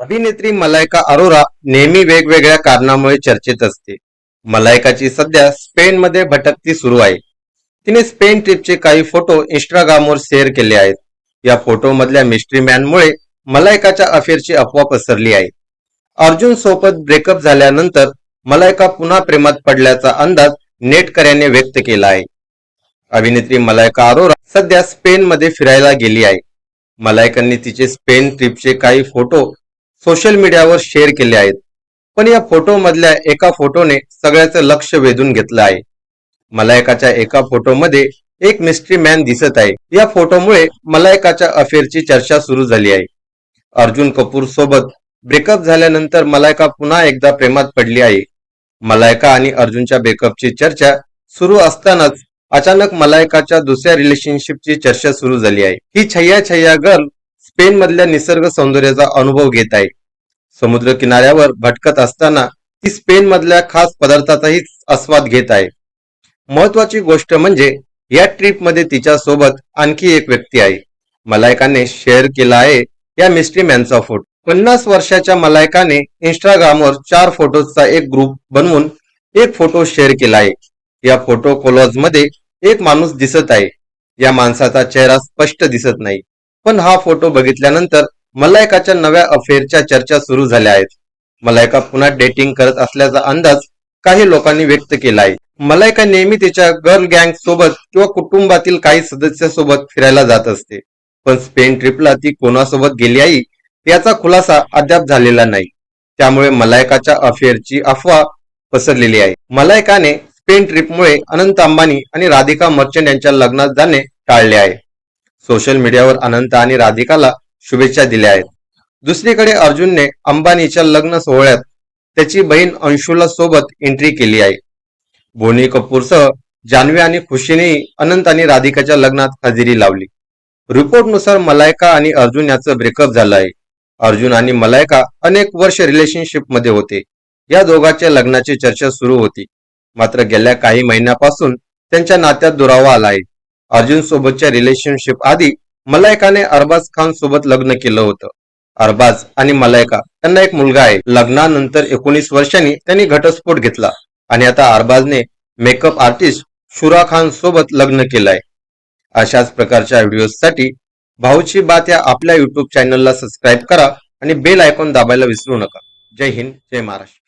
अभिनेत्री मलायका अरोरा नेहमी वेगवेगळ्या कारणामुळे चर्चेत असते. मलायकाची सध्या स्पेनमध्ये भटकती सुरू आहे. तिने स्पेन ट्रिपचे काही फोटो इंस्टाग्रामवर शेअर केले आहेत. या फोटो मधल्या मिस्ट्री मॅनमुळे मलायकाच्या अफेअरची अफवा पसरली आहे. अर्जुन सोबत ब्रेकअप झाल्यानंतर मलायका पुन्हा प्रेमात पडल्याचा अंदाज नेटकऱ्याने व्यक्त केला आहे. अभिनेत्री मलायका अरोरा सध्या स्पेनमध्ये फिरायला गेली आहे. मलायकांनी तिचे स्पेन ट्रिपचे काही फोटो सोशल मीडियावर शेअर केले आहेत. पण या फोटो मधल्या एका फोटोने सगळ्याचं लक्ष वेधून घेतलं आहे. मलायकाच्या एका फोटोमध्ये एक मिस्ट्री मॅन दिसत आहे. या फोटोमुळे मलायकाच्या अफेअरची चर्चा सुरू झाली आहे. अर्जुन कपूर सोबत ब्रेकअप झाल्यानंतर मलायका पुन्हा एकदा प्रेमात पडली आहे. मलायका आणि अर्जुनच्या ब्रेकअपची चर्चा सुरू असतानाच अचानक मलायकाच्या दुसऱ्या रिलेशनशिपची चर्चा सुरू झाली आहे. ही छय्या छय्या गर्ल स्पेन मधल्या निसर्ग सौंदर्याचा अनुभव घेत आहे. समुद्र किनाऱ्यावर भटकत असताना ती स्पेन मधल्या खास पदार्थाचाही आस्वाद घेत आहे. महत्वाची गोष्ट म्हणजे या ट्रिपमध्ये तिच्या सोबत आणखी एक व्यक्ती आहे. मलायकाने शेअर केला आहे या मिस्ट्री मॅनचा फोटो पन्नास वर्षाच्या मलायकाने इंस्टाग्रामवर चार फोटोजचा एक ग्रुप बनवून एक फोटो शेअर केला आहे. या फोटो कोलॉजमध्ये एक माणूस दिसत आहे. या माणसाचा चेहरा स्पष्ट दिसत नाही. पण हा फोटो बघितल्यानंतर मलायकाच्या नव्या अफेअरच्या चर्चा सुरू झाल्या आहेत. मलायका पुन्हा डेटिंग करत असल्याचा अंदाज काही लोकांनी व्यक्त केला आहे मलायका नेहमी तिच्या गर्ल गँग सोबत किंवा कुटुंबातील काही सदस्यासोबत फिरायला जात असते. पण स्पेन ट्रिपला ती कोणासोबत गेली आहे याचा खुलासा अद्याप झालेला नाही. त्यामुळे मलायकाच्या अफेअरची अफवा पसरलेली आहे. मलायकाने स्पेन ट्रिपमुळे अनंत अंबानी आणि राधिका मर्चंट यांच्या लग्नात जाणे टाळले आहे. सोशल मीडियावर अनंत आणि राधिकाला शुभेच्छा दिल्या आहेत. दुसरीकडे अर्जुनने अंबानीच्या लग्न सोहळ्यात त्याची बहीण अंशुला सोबत एंट्री केली आहे. बोनी कपूरसह जान्हवी आणि खुशीनेही अनंत आणि राधिकाच्या लग्नात हजेरी लावली. रिपोर्टनुसार मलायका आणि अर्जुन याचं ब्रेकअप झालं आहे. अर्जुन आणि मलायका अनेक वर्ष रिलेशनशिपमध्ये होते. या दोघांच्या लग्नाची चर्चा सुरू होती. मात्र गेल्या काही महिन्यापासून त्यांच्या नात्यात दुरावा आला आहे. अर्जुन सोबतच्या रिलेशनशिप आधी मलायकाने अरबाज खान सोबत लग्न केलं होतं. अरबाज आणि मलायका त्यांना एक मुलगा आहे. लग्नानंतर एकोणीस वर्षांनी त्यांनी घटस्फोट घेतला आणि आता अरबाजने मेकअप आर्टिस्ट शुरा खान सोबत लग्न केलंय. अशाच प्रकारच्या व्हिडिओसाठी भाऊची बात या आपल्या युट्यूब चॅनलला सबस्क्राईब करा आणि बेल आयकॉन दाबायला विसरू नका. जय हिंद जय महाराष्ट्र.